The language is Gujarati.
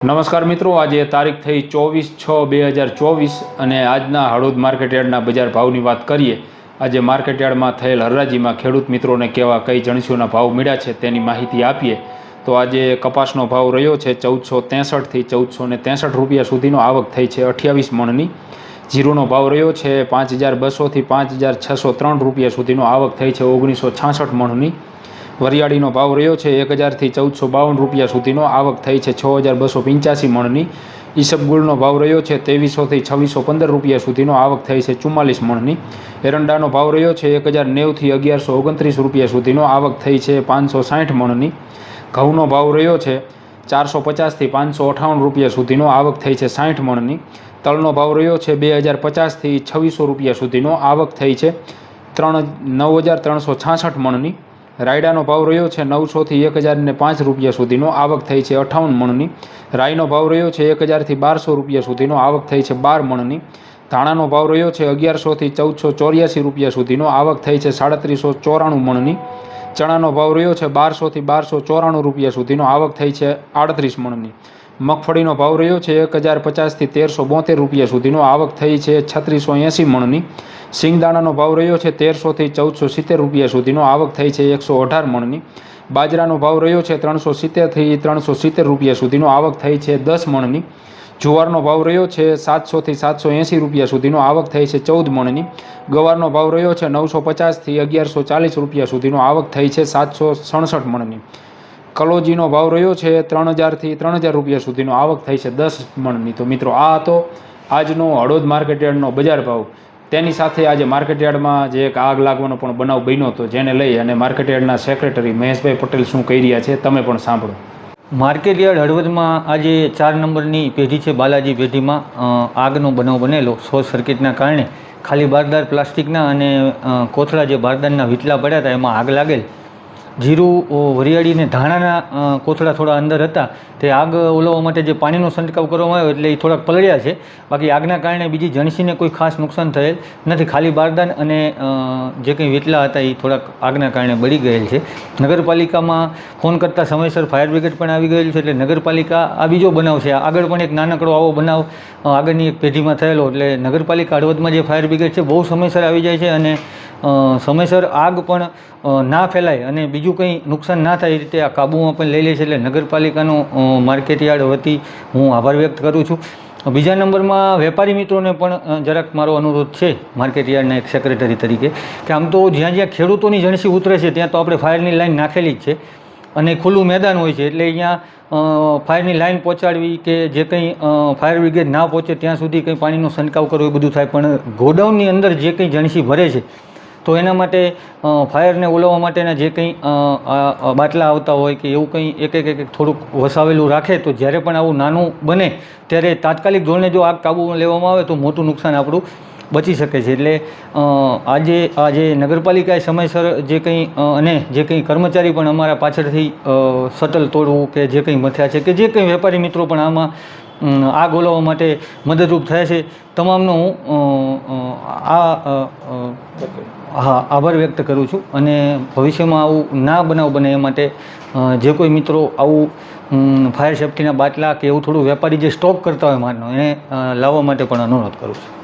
નમસ્કાર મિત્રો, આજે તારીખ થઈ ચોવીસ છ બે હજાર ચોવીસ અને આજના હળોદ માર્કેટયાર્ડના બજાર ભાવની વાત કરીએ. આજે માર્કેટયાર્ડમાં થયેલ હરાજીમાં ખેડૂત મિત્રોને કેવા કઈ જણસીઓના ભાવ મળ્યા છે તેની માહિતી આપીએ. તો આજે કપાસનો ભાવ રહ્યો છે ચૌદસો ત્રેસઠથી ચૌદસો ને ત્રેસઠ રૂપિયા સુધીનો આવક થઈ છે અઠ્યાવીસ મણની. જીરુનો ભાવ રહ્યો છે પાંચ હજાર બસોથી પાંચ હજાર છસો ત્રણ રૂપિયા સુધીનો આવક થઈ છે ઓગણીસો છાસઠ મણની. વરિયાળીનો ભાવ રહ્યો છે એક હજારથી ચૌદસો બાવન રૂપિયા સુધીનો. આવક થઈ છે છ હજાર બસો પંચ્યાસી મણની. ઈસબગુળનો ભાવ રહ્યો છે ત્રેવીસોથી છવ્વીસો પંદર રૂપિયા સુધીનો. આવક થઈ છે ચુમ્માલીસ મણની. એરંડાનો ભાવ રહ્યો છે એક હજાર નેવથી અગિયારસો ઓગણત્રીસ રૂપિયા સુધીનો. આવક થઈ છે પાંચસો સાઠ મણની. ઘઉંનો ભાવ રહ્યો છે ચારસો પચાસથી પાંચસો અઠાવન રૂપિયા સુધીનો. આવક થઈ છે સાઠ મણની. તલનો ભાવ રહ્યો છે બે હજાર પચાસથી છવ્વીસો રૂપિયા સુધીનો. આવક થઈ છે ત્રણ નવ હજાર ત્રણસો છાસઠ મણની. રાયડાનો ભાવ રહ્યો છે નવસોથી એક હજારને પાંચ રૂપિયા સુધીનો. આવક થઈ છે અઠાવન મણની. રાઈનો ભાવ રહ્યો છે એક હજારથી બારસો રૂપિયા સુધીનો. આવક થઈ છે બાર મણની. ધાણાનો ભાવ રહ્યો છે અગિયારસોથી ચૌદસો ચોર્યાસી રૂપિયા સુધીનો. આવક થઈ છે સાડત્રીસો ચોરાણું મણની. ચણાનો ભાવ રહ્યો છે બારસોથી બારસો ચોરાણું રૂપિયા સુધીનો. આવક થઈ છે આડત્રીસ મણની. મગફળીનો ભાવ રહ્યો છે એક હજાર પચાસથી તેરસો બોતેર રૂપિયા સુધીનો. આવક થઈ છે છત્રીસો એંસી મણની. સિંગદાણાનો ભાવ રહ્યો છે તેરસોથી ચૌદસો સિત્તેર રૂપિયા સુધીનો. આવક થઈ છે એકસો અઢાર મણની. બાજરાનો ભાવ રહ્યો છે ત્રણસો સિત્તેરથી ત્રણસો સિત્તેર રૂપિયા સુધીનો. આવક થઈ છે દસ મણની. જુવારનો ભાવ રહ્યો છે સાતસોથી સાતસો એંસી રૂપિયા સુધીનો. આવક થઈ છે ચૌદ મણની. ગવારનો ભાવ રહ્યો છે નવસો પચાસથી અગિયારસો ચાલીસ રૂપિયા સુધીનો. આવક થઈ છે સાતસો સડસઠ મણની. કલોજીનો ભાવ રહ્યો છે ત્રણ હજારથી ત્રણ હજાર રૂપિયા સુધીનો. આવક થઈ છે દસ મણની. તો મિત્રો, આ હતો આજનો હળોદ માર્કેટયાર્ડનો બજાર ભાવ. તેની સાથે આજે માર્કેટયાર્ડમાં જે એક આગ લાગવાનો પણ બનાવ બન્યો હતો, જેને લઈ અને માર્કેટયાર્ડના સેક્રેટરી મહેશભાઈ પટેલ શું કહી રહ્યા છે, તમે પણ સાંભળો. માર્કેટ યાર્ડ હળવદમાં આજે ચાર નંબરની પેઢી છે, બાલાજી પેઢીમાં આગનો બનાવ બનેલો. શોર્ટ સર્કિટના કારણે ખાલી બારદાર પ્લાસ્ટિકના અને કોથળા જે બારદારના વીટલા પડ્યા હતા, એમાં આગ લાગેલ. જીરું વરિયાળીને ધાણાના કોથળા થોડા અંદર હતા. તે આગ ઓલવવા માટે જે પાણીનો છંટકાવ કરવામાં આવ્યો એટલે એ થોડાક પલળ્યા છે. બાકી આગના કારણે બીજી જણસીને કોઈ ખાસ નુકસાન થયેલ નથી. ખાલી બારદાન અને જે કંઈ વીટલા હતા એ થોડાક આગના કારણે બળી ગયેલ છે. નગરપાલિકામાં ફોન કરતાં સમયસર ફાયર બ્રિગેડ પણ આવી ગયેલું છે. એટલે નગરપાલિકા આ બીજો બનાવ છે. આગળ પણ એક નાનકડો આવો બનાવ આગળની એક પેઢીમાં થયેલો. એટલે નગરપાલિકા હળવદમાં જે ફાયર બ્રિગેડ છે, બહુ સમયસર આવી જાય છે અને સમયસર આગ પણ ના ફેલાય અને બીજું કંઈ નુકસાન ના થાય એ રીતે આ કાબૂમાં પણ લઈ લે છે એટલે નગરપાલિકાનો માર્કેટયાર્ડ માર્કેટ યાર્ડ વતી હું આભાર વ્યક્ત કરું છું. બીજા નંબરમાં વેપારી મિત્રોને પણ જરાક મારો અનુરોધ છે માર્કેટ યાર્ડના એક સેક્રેટરી તરીકે કે આમ તો જ્યાં જ્યાં ખેડૂતોની જણસી ઉતરે છે ત્યાં તો આપણે ફાયરની લાઈન નાખેલી જ છે અને ખુલ્લું મેદાન હોય છે એટલે અહીંયા ફાયરની લાઈન પહોંચાડવી કે જે કંઈ ફાયર બ્રિગેડ ના પહોંચે ત્યાં સુધી કંઈ પાણીનો છંટકાવ કરવો એ બધું થાય પણ ગોડાઉનની અંદર જે કંઈ જણસી ભરે છે તો એના માટે ફાયરને ઓલવવા માટેના જે કંઈ બાટલા આવતા હોય કે એવું કંઈ એક એક એક થોડુંક વસાવેલું રાખે, તો જ્યારે પણ આવું નાનું બને, ત્યારે તાત્કાલિક ધોરણે જો આગ કાબૂમાં લેવામાં આવે તો મોટું નુકસાન આપણું બચી શકે છે. એટલે આજે આજે આજે નગરપાલિકાએ સમયસર જે કંઈ અને જે કંઈ કર્મચારી પણ અમારા પાછળથી સટલ તોડવું કે જે કંઈ મથ્યા છે કે જે કંઈ વેપારી મિત્રો પણ આમાં આગ ઓલવવા માટે મદદરૂપ થયા છે. તમામનો હું આ હા, આભાર વ્યક્ત કરું છું અને ભવિષ્યમાં આવું ના બનાવ બને એ માટે જે કોઈ મિત્રો આવું ફાયર સેફ્ટીના બાટલા કે એવું થોડું વેપારી જે સ્ટોક કરતા હોય માનો એને લાવવા માટે પણ અનુરોધ કરું છું.